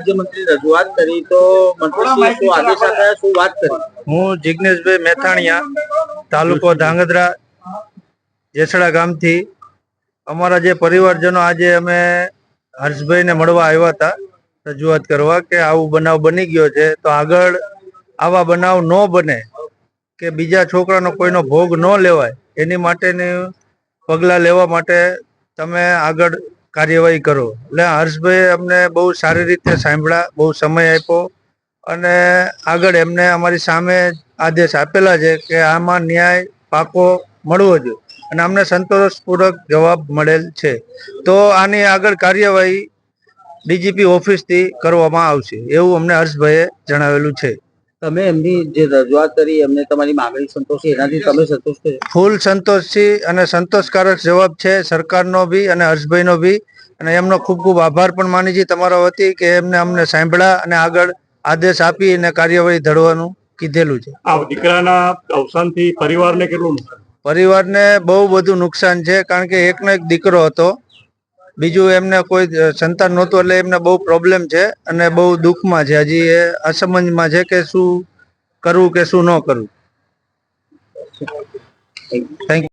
રાજ્યમંત્રી રજૂઆત કરી તો મંત્રીશ્રીએ શું આદેશ આપ્યા, શું વાત કરી? હું જિગ્નેશભાઈ મેથાણીયા, તાલુકો ધાંગધ્રા, જેસડા ગામથી. અમારા જે પરિવારજનો આજે અમે હર્ષભાઈને મળવા આવ્યા હતા, રજૂઆત કરવા કે આવું બનાવ બની ગયો છે, તો આગળ આવા બનાવ ન બને કે બીજા છોકરાનો કોઈનો ભોગ ન લેવાય. એની માટેની પગલાં લેવા માટે તમે આગળ કાર્યવાહી કરો. એટલે હર્ષભાઈ અમને બહુ સારી રીતે સાંભળ્યા, બહુ સમય આપ્યો અને આગળ એમને અમારી સામે આદેશ આપેલા છે કે આમાં ન્યાય, પાકો મળવો જોઈએ અને અમને સંતોષપૂર્વક જવાબ મળેલ છે. તો આની આગળ કાર્યવાહી ડીજીપી ઓફિસથી કરવામાં આવશે એવું અમને હર્ષભાઈએ જણાવેલું છે. તમે એમની જે રજૂઆત કરી એમને તમારી માંગણી સંતોષી એનાથી તમે સંતુષ્ટ છો? ફૂલ સંતોષથી અને સંતોષકારક જવાબ છે સરકારનો બી અને હર્ષભાઈનો બી. અને એમનો ખૂબ ખૂબ આભાર પણ માનીજી તમારા વતી કે એમને અમને સાંભળ્યા અને આગળ આદેશ આપી અને કાર્યવાહી ધરવાનું કીધેલું છે. આ દીકરાના અવસાનથી પરિવારને કેટલું પરિવારને બહુ બધું નુકસાન છે કારણ કે એકનો એક દીકરો હતો. બીજું એમને કોઈ સંતાન નહોતું એટલે એમને બહુ પ્રોબ્લેમ છે અને બહુ દુઃખમાં છે. હજી એ અસમંજમાં છે કે શું કરવું કે શું ન કરવું. થેન્ક